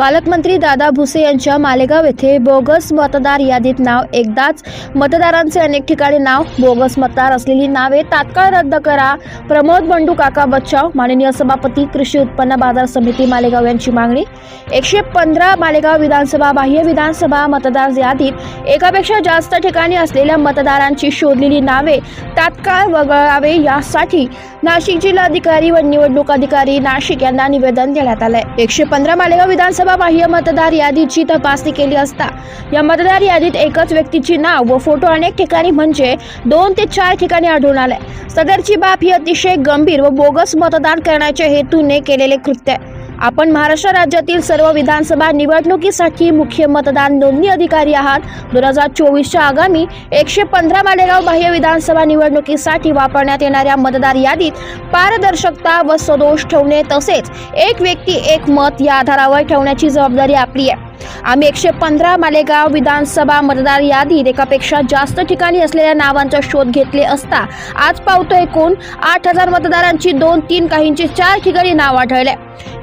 पालकमंत्री दादा भुसे यांच्या मालेगाव येथे बोगस मतदार यादीत नाव एकदाच. मतदारांचे अनेक ठिकाणी नाव. बोगस मतदार असलेली नावे तात्काळ रद्द करा. प्रमोद बंडू काका बच्चाव माननीय सभापती कृषी उत्पन्न बाजार समिती मालेगाव यांची मागणी. एकशे पंधरा मालेगाव विधानसभा बाह्य विधानसभा मतदार यादीत एकापेक्षा जास्त ठिकाणी असलेल्या मतदारांची शोधलेली नावे तात्काळ वगळावे यासाठी नाशिक जिल्हाधिकारी व निवडणूक अधिकारी नाशिक यांना निवेदन देण्यात आलंय. एकशे पंधरा मालेगाव विधानसभा बाह्य मतदार यादीची तपासणी केली असता. या मतदार यादीत एकच व्यक्तीची नाव व फोटो अनेक ठिकाणी म्हणजे दोन ते चार ठिकाणी आढळून आले सदरची बाब ही अतिशय गंभीर व बोगस मतदान करण्याच्या हेतूने केलेले कृत्य आहे. आपण महाराष्ट्र राज्यातील सर्व विधानसभा निवडणुकीसाठी मुख्य मतदान नोंदणी अधिकारी आहात. दोन हजार चोवीसच्या आगामी एकशे पंधरा मालेगाव बाह्य विधानसभा निवडणुकीसाठी वापरण्यात येणाऱ्या मतदार यादीत पारदर्शकता व सदोष ठेवणे तसेच एक व्यक्ती एक मत या आधारावर ठेवण्याची जबाबदारी आपली आहे. आम्ही एकशे पंधरा मालेगाव विधानसभा मतदार यादीत एकापेक्षा जास्त ठिकाणी असलेल्या नावांचा शोध घेतले असता आज पावतो एकूण आठ हजार मतदारांची दोन तीन काहींची चार ठिकाणी नाव आढळले.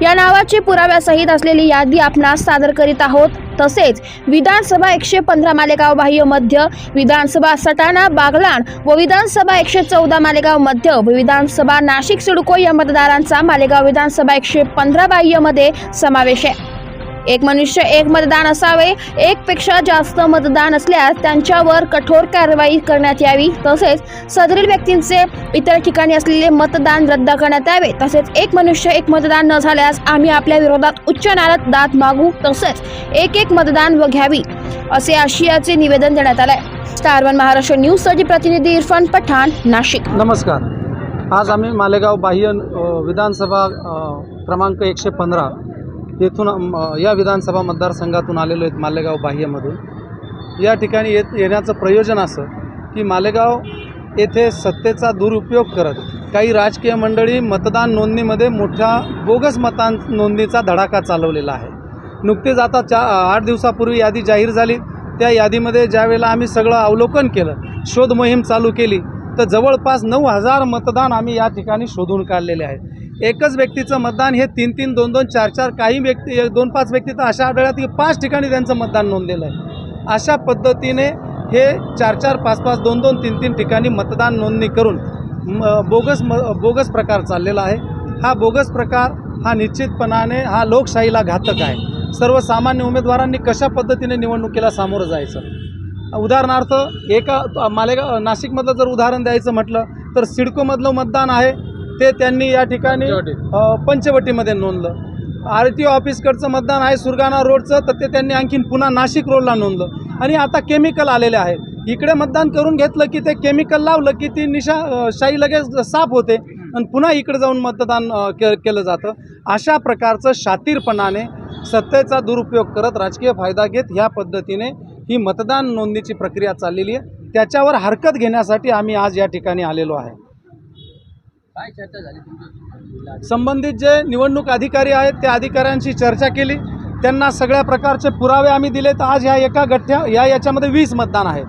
या नावाची पुराव्यासहित असलेली यादी आपणास सादर करीत आहोत. तसेच विधानसभा एकशे पंधरा मालेगाव बाह्य मध्य विधानसभा सटाणा बागलाण व विधानसभा एकशे चौदा मालेगाव मध्य व विधानसभा नाशिक सिडको या मतदारांचा मालेगाव विधानसभा एकशे पंधरा बाह्यमध्ये समावेश आहे. एक मनुष्य एक मतदान असावे एक पेक्षा जास्त मतदान असल्यास त्यांच्यावर कठोर कारवाई करण्यात यावी. तसेच सदरील व्यक्तींचे इतर ठिकाणी असलेले मतदान रद्द करण्यात यावे. तसेच एक मनुष्य एक मतदान न झाल्यास आम्ही आपल्या विरोधात उच्च न्यायालयात दाद मागू. तसेच एक एक मतदान व घ्यावी असे आशियाचे निवेदन देण्यात आले स्टार वन महाराष्ट्र न्यूजसाठी प्रतिनिधी इरफान पठाण नाशिक. नमस्कार. आज आम्ही मालेगाव बाह्य विधानसभा क्रमांक एकशे पंधरा येथून या विधानसभा मतदारसंघातून आलेलो आहेत मालेगाव बाह्यमधून. या ठिकाणी येत येण्याचं प्रयोजन असं की मालेगाव येथे सत्तेचा दुरुपयोग करत काही राजकीय मंडळी मतदान नोंदणीमध्ये मोठ्या बोगस मतां नोंदणीचा धडाका चालवलेला आहे. नुकतेच आता चा आठ दिवसापूर्वी यादी जाहीर झाली. त्या यादीमध्ये ज्यावेळेला आम्ही सगळं अवलोकन केलं शोध मोहीम चालू केली तर जवळपास नऊ हजार मतदान आम्ही या ठिकाणी शोधून काढलेले आहेत एकच व्यक्तीचं मतदान हे तीन तीन दोन दोन चार चार काही व्यक्ती दोन पाच व्यक्ती तर अशा आढळल्यात की पाच ठिकाणी त्यांचं मतदान नोंदलेलं आहे. अशा पद्धतीने हे चार चार पाच पाच दोन दोन तीन तीन ठिकाणी मतदान नोंदणी करून म बोगस म बोगस प्रकार चाललेला आहे. हा बोगस प्रकार हा निश्चितपणाने हा लोकशाहीला घातक आहे. सर्वसामान्य उमेदवारांनी कशा पद्धतीने निवडणुकीला सामोरं जायचं? उदाहरणार्थ एका मालेगाव नाशिकमधलं जर उदाहरण द्यायचं म्हटलं तर सिडकोमधलं मतदान आहे ते त्यांनी या ठिकाणी पंचवटीमध्ये. नोंदलं. आर टी ऑफिसकडचं मतदान आहे सुरगाणा रोडचं तर ते त्यांनी आणखीन पुन्हा नाशिक रोडला नोंदलं. आणि आता केमिकल आलेले आहे. इकडे मतदान करून घेतलं की ते केमिकल लावलं की ती निशा शाई लगेच साफ होते आणि पुन्हा इकडे जाऊन मतदान के केलं जातं. अशा प्रकारचं शातीरपणाने सत्तेचा दुरुपयोग करत राजकीय फायदा घेत ह्या पद्धतीने ही मतदान नोंदणीची प्रक्रिया चाललेली आहे. त्याच्यावर हरकत घेण्यासाठी आम्ही आज या ठिकाणी आलेलो आहे. काय चर्चा झाली संबंधित जे निवडणूक अधिकारी आहेत त्या अधिकाऱ्यांशी चर्चा केली. त्यांना सगळ्या प्रकारचे पुरावे आम्ही दिले तर आज ह्या एका गठ्ठ्या या याच्यामध्ये वीस मतदान आहे.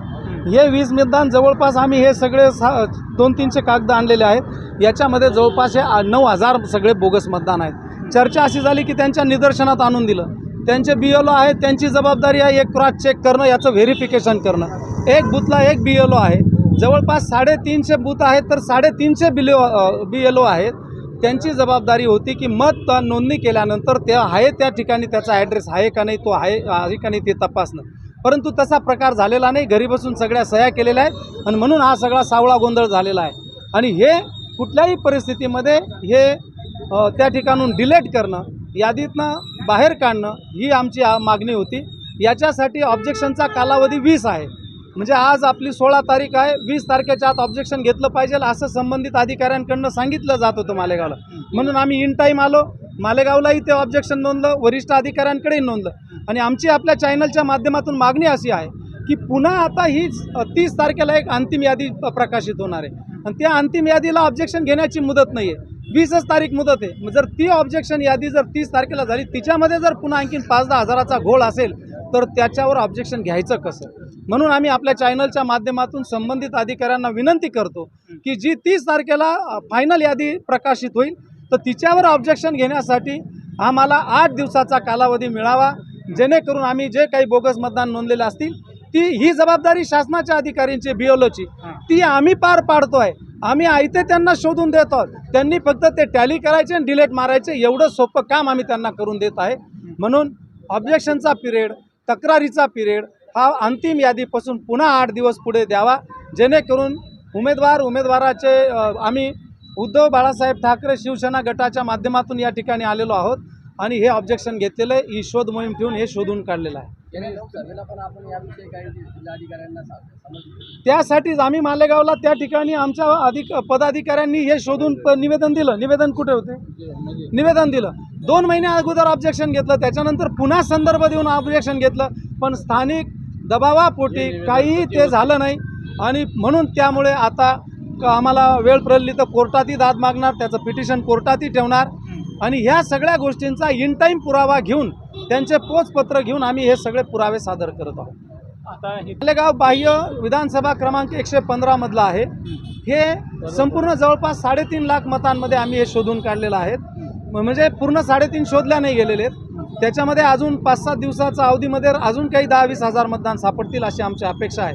हे वीस मतदान जवळपास आम्ही हे सगळे सा दोन तीनशे कागद आणलेले आहेत. याच्यामध्ये जवळपास हे नऊ हजार सगळे बोगस मतदान आहेत. चर्चा अशी झाली की त्यांच्या निदर्शनात आणून दिलं. त्यांचे बी एल ओ आहेत त्यांची जबाबदारी आहे एक क्रॉस चेक करणं याचं व्हेरिफिकेशन करणं. एक बुथला एक बी एल ओ आहे. जवळपास साडेतीनशे बूथ आहेत तर साडेतीनशे बिलो बी एल ओ आहेत. त्यांची जबाबदारी होती की मत नोंदणी केल्यानंतर ते आहे त्या ठिकाणी त्याचा ॲड्रेस आहे का नाही तो आहे आहे का नाही ते तपासणं. परंतु तसा प्रकार झालेला नाही घरी बसून सगळ्या सह्या केलेल्या आहेत आणि म्हणून हा सगळा सावळा गोंधळ झालेला आहे. आणि हे कुठल्याही परिस्थितीमध्ये हे त्या ठिकाणून डिलेट करणं यादीतनं बाहेर काढणं ही आमची मागणी होती. याच्यासाठी ऑब्जेक्शनचा कालावधी वीस आहे. म्हणजे आज आपली सोळा तारीख आहे वीस तारखेच्या आत ऑब्जेक्शन घेतलं पाहिजे असं संबंधित अधिकाऱ्यांकडनं सांगितलं जात होतं मालेगावला. म्हणून आम्ही इन टाईम आलो मालेगावलाही ते ऑब्जेक्शन नोंदलं वरिष्ठ अधिकाऱ्यांकडेही नोंदलं. आणि आमची आपल्या चॅनलच्या माध्यमातून मागणी अशी आहे की पुन्हा आता ही तीस तारखेला एक अंतिम यादी प्रकाशित होणार आहे. आणि त्या अंतिम यादीला ऑब्जेक्शन घेण्याची मुदत नाही आहे वीसच तारीख मुदत आहे. मग जर ती ऑब्जेक्शन यादी जर तीस तारखेला झाली तिच्यामध्ये जर पुन्हा आणखीन पाच दहा हजाराचा घोळ असेल तर त्याच्यावर ऑब्जेक्शन घ्यायचं कसं? म्हणून आम्ही आपल्या चॅनलच्या माध्यमातून संबंधित अधिकाऱ्यांना विनंती करतो की जी तीस तारखेला फायनल यादी प्रकाशित होईल तर तिच्यावर ऑब्जेक्शन घेण्यासाठी आम्हाला आठ दिवसाचा कालावधी मिळावा जेणेकरून आम्ही जे काही बोगस मतदान नोंदलेले असतील ती ही जबाबदारी शासनाच्या अधिकाऱ्यांची बिओलोची ती आम्ही पार पाडतोय. आम्ही आयते त्यांना शोधून देत आहोत. त्यांनी फक्त ते टॅली करायचे आणि डिलेट मारायचे. एवढं सोपं काम आम्ही त्यांना करून देत आहे. म्हणून ऑब्जेक्शनचा पिरियड तक्रारीचा पिरियड हा अंतिम यादीपासून पुन्हा आठ दिवस पुढे द्यावा जेणेकरून उमेदवार उमेदवाराचे आम्ही उद्धव बाळासाहेब ठाकरे शिवसेना गटाच्या माध्यमातून या ठिकाणी आलेलो आहोत आणि हे ऑब्जेक्शन घेतलेलं आहे. ही शोध मोहीम ठेवून हे शोधून काढलेलं आहे. त्यासाठीच आम्ही मालेगावला त्या ठिकाणी आमच्या अधिक पदाधिकाऱ्यांनी हे शोधून प- निवेदन दिलं. निवेदन कुठे होते? निवेदन दिलं. दोन महिन्या अगोदर ऑब्जेक्शन घेतलं. त्याच्यानंतर पुन्हा संदर्भ देऊन ऑब्जेक्शन घेतलं. पण स्थानिक दबावापोटी काहीही ते झालं नाही. आणि म्हणून त्यामुळे आता क- आम्हाला वेळ पडली तर कोर्टातही दाद मागणार त्याचं पिटिशन कोर्टातही ठेवणार. आणि ह्या सगळ्या गोष्टींचा इन टाईम पुरावा घेऊन त्यांचे पोचपत्र घेऊन आम्ही हे सगळे पुरावे सादर करत आहोत. आता हे मालेगाव बाह्य विधानसभा क्रमांक एकशे पंधरा मधला आहे. हे संपूर्ण जवळपास साडेतीन लाख मतांमध्ये आम्ही हे शोधून काढलेलं आहे. म- म्हणजे पूर्ण साडेतीन शोधल्या नाही गेलेले आहेत. त्याच्यामध्ये अजून पाच सात दिवसाचा अवधीमध्ये अजून काही दहा वीस हजार मतदान सापडतील अशी आमची अपेक्षा आहे.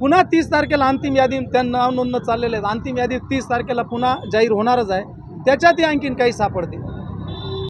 पुन्हा तीस तारखेला अंतिम यादी त्यांना नाव नोंदणं चाललेले आहेत. अंतिम यादी तीस तारखेला पुन्हा जाहीर होणारच आहे. त्याच्यातही आणखीन काही सापडतील.